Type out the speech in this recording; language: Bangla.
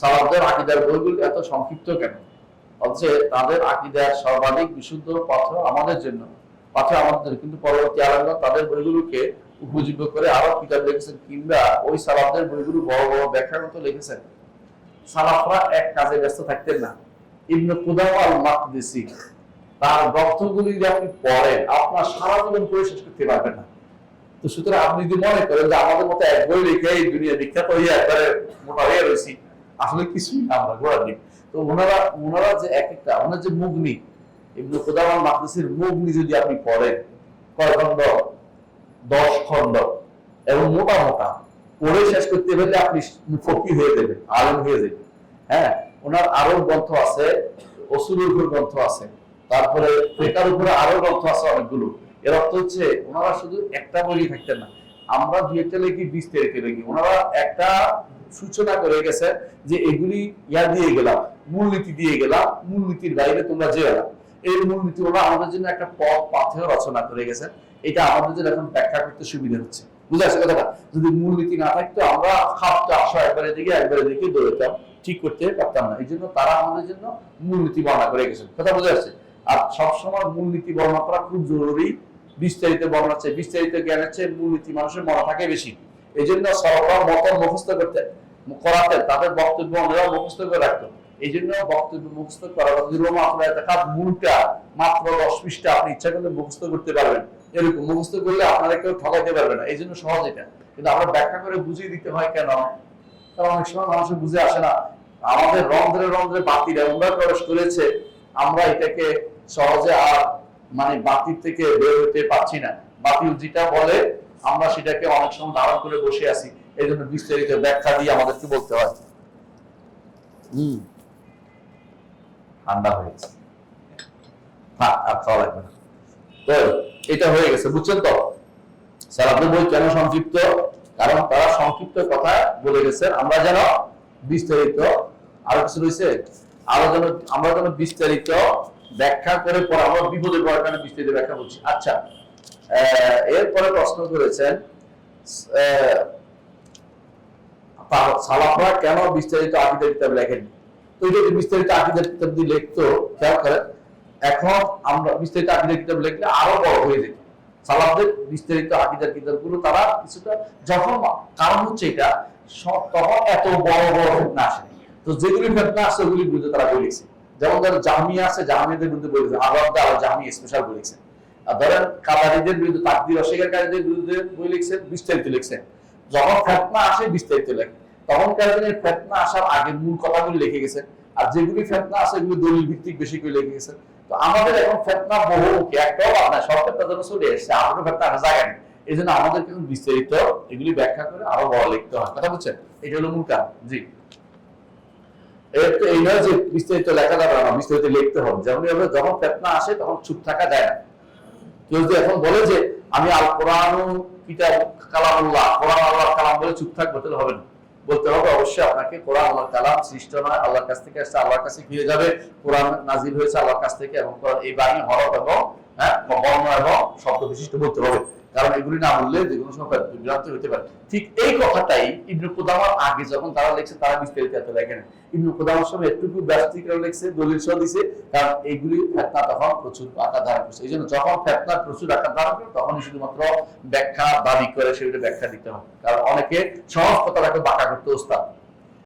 সালাফদের আকিদার বইগুলো এত সংক্ষিপ্ত কেন? অথচ তাদের আকিদার সর্বাধিক বিশুদ্ধ পাথর আমাদের জন্য পাথর আমাদের। কিন্তু পরবর্তী আলাদা তাদের বইগুলোকে উপযোগ্য করে আরও কিতাব লিখেছেন, কিংবা ওই সালাফদের বইগুলো বড় বড় ব্যাখ্যার মতো লিখেছেন। সালাফরা এক কাজে ব্যস্ত থাকতেন না। ইবনে কুদামা মাকদিসি তার গ্রন্থগুলি যদি আপনি পড়েন, আপনার সারা জীবন পড়ে শেষ করতে পারবেন না। তো সুতরাং আপনি যদি মনে করেন যে আমাদের মতো এক বই লিখে এই দুনিয়া বিখ্যাত হয়ে একবারে মোটা হয়ে রয়েছি আসলে কিছুই না, আমরা গোড়ার দিক তো ওনারা ওনারা যে এক একটা, ওনার যে মুগনি কুদামা আল মাকদিসির মুগনি যদি আপনি পড়েন, কয় খণ্ড? দশ খণ্ড। এবং মোটা মোটা। পড়ে শেষ করতে পারলে আপনি ফকি হয়ে যাবেন, আলম হয়ে যাবেন। হ্যাঁ ওনার আরও গ্রন্থ আছে অসুরের উপর গ্রন্থ আছে। তারপরে ফেকার উপরে আরও গ্রন্থ আছে অনেকগুলো। এর অর্থ হচ্ছে, ওনারা শুধু একটা বই থাকতেন না। আমরা দুই একটা লিখি বিস্তারিত লিখি। ওনারা একটা সূচনা করে গেছে যে এগুলি ইয়া দিয়ে গেলাম, মূলনীতি দিয়ে গেলাম, মূলনীতির বাইরে তোমরা না। এই মূলনীতি ওরা আমাদের জন্য একটা পথ, পাথেও রচনা করে গেছেন এটা আমাদের জন্য এখন ব্যাখ্যা করতে সুবিধা হচ্ছে। বুঝে কথাটা? যদি মূলনীতি না থাকতো, আমরা খাপটা আসো একবারে একবারে ঠিক করতে পারতাম না। এই জন্য তারা আমাদের জন্য মূলনীতি বর্ণনা করে কথা বুঝে আসছে আর সবসময় মূলনীতি বর্ণনা করা খুব জরুরি। বিস্তারিত বর্ণনা চেয়ে বিস্তারিত জ্ঞানের চেয়ে মূলনীতি মানুষের মনে থাকে বেশি। এই জন্য সরকার মত মুখস্থ তাদের বক্তব্য মুখস্থ করে রাখতো এই জন্য বক্তব্য মুখস্থ করা মাত্র মূলটা মাত্র দশ আপনি ইচ্ছা করলে মুখস্থ করতে পারবেন। এরকম মুখস্থ করলে আপনারা কেউ ঠকাইতে না। এই জন্য সহজ এটা। কিন্তু আমরা ব্যাখ্যা করে বুঝিয়ে দিতে হয় কেন? কারণ অনেক সময় মানুষের বুঝে আসে না। আমাদের রন্ধ্রে রন্ধ্রে বাতির এমনভাবে প্রবেশ করেছে আমরা এটাকে সহজে আর মানে বাতির থেকে বের হতে পারছি না। বাতিল যেটা বলে আমরা সেটাকে অনেক সময় ধারণ করে বসে আছি। এই জন্য বিস্তারিত ব্যাখ্যা দিয়ে আমাদেরকে বলতে হয়? হম। ঠান্ডা হয়েছে থাক আর খাওয়া লাগবে না। তো এটা হয়ে গেছে বুঝছেন তো? বই কেন সংক্ষিপ্ত? কারণ তারা সংক্ষিপ্ত কথা বলে গেছেন আমরা যেন বিস্তারিত আরও কিছু রয়েছে আরও যেন আমরা যেন বিস্তারিত ব্যাখ্যা করে পরে আমরা বিপদে পড়ার কারণে বিস্তারিত ব্যাখ্যা করছি আচ্ছা এরপরে প্রশ্ন করেছেন সালাফরা কেন বিস্তারিত আকিদা কিতাব লেখেননি? তো এই যে বিস্তারিত আকিদা কিতাব দিয়ে লিখতো, খেয়াল করেন, এখন আমরা বিস্তারিত আকিদার কিতাব লিখলে আরও বড় হয়ে যেত। সালাফদের বিস্তারিত আকিদার তারা কিছুটা যখন কারণ হচ্ছে এটা তখন এত বড় বড় ফেতনা আসে তো যেগুলি ফেতনা আসে ওগুলি বুঝে তারা বই লিখছে। যেমন ধরেন জামিয়া আছে জামিয়াদের বিরুদ্ধে বই লিখছে। আলাদা জামি স্পেশাল আর ধরেন বিরুদ্ধে, তাকদির অস্বীকারীদের বিরুদ্ধে বই লিখছেন, বিস্তারিত লিখছেন। যখন ফেতনা আসে, বিস্তারিত তখন ফেতনা আসার আগে মূল কথাগুলি লিখে আর যেগুলি ফেতনা এগুলি দলিল ভিত্তিক বেশি করে লিখে তো আমাদের এখন ফেতনা বহু একটাও সব ফেতনা যেন চলে এসছে, আমাদের ফেতনা একটা জায়গা নেই। এই জন্য আমাদের কিন্তু বিস্তারিত এগুলি ব্যাখ্যা করে আরও বড় লিখতে হয়। কথা বুঝছেন? এটা হলো মূল কারণ। জি। তো এই নয় যে বিস্তারিত লেখা যাবে না, বিস্তারিত লিখতে হবে। যেমন যখন ফেতনা আসে, তখন চুপ থাকা যায় না। কেউ যদি এখন বলে যে, আমি আল কোরআন কিতাব কালামুল্লাহ, কোরআন আল্লাহ কালাম বলে চুপ থাকব, তাহলে হবে না। বলতে হবে অবশ্যই আপনাকে কোরআন আল্লাহ কালাম সৃষ্ট নয়, আল্লাহর কাছ থেকে আসছে, আল্লাহর কাছে ফিরে যাবে, কোরআন নাজিল হয়েছে আল্লাহর কাছ থেকে এবং কোরআন এই বাণী হরফ এবং হ্যাঁ? বর্ণ এবং শব্দ বিশিষ্ট বলতে হবে। কারণ এগুলি না বললে যে কোনো সময় হতে পারে। ঠিক এই কথাটাই ইবনু কুদামার আগে যখন তারা তারা বিস্তারিত এত লেখে না ইবনু কুদামার সময় একটুকু ব্যস্তিকরা লিখছে, দলিল সহ দিছে, কারণ এইগুলি ফেতনা তখন প্রচুর আকার ধারণ করছে। এই জন্য যখন ফেতনা প্রচুর আকার ধারণ করে, তখনই শুধুমাত্র ব্যাখ্যা দাবি করে সেগুলো ব্যাখ্যা দিতে হবে। কারণ অনেকে সহজ কথাটাকে বাঁকা করতে ওস্তাদ।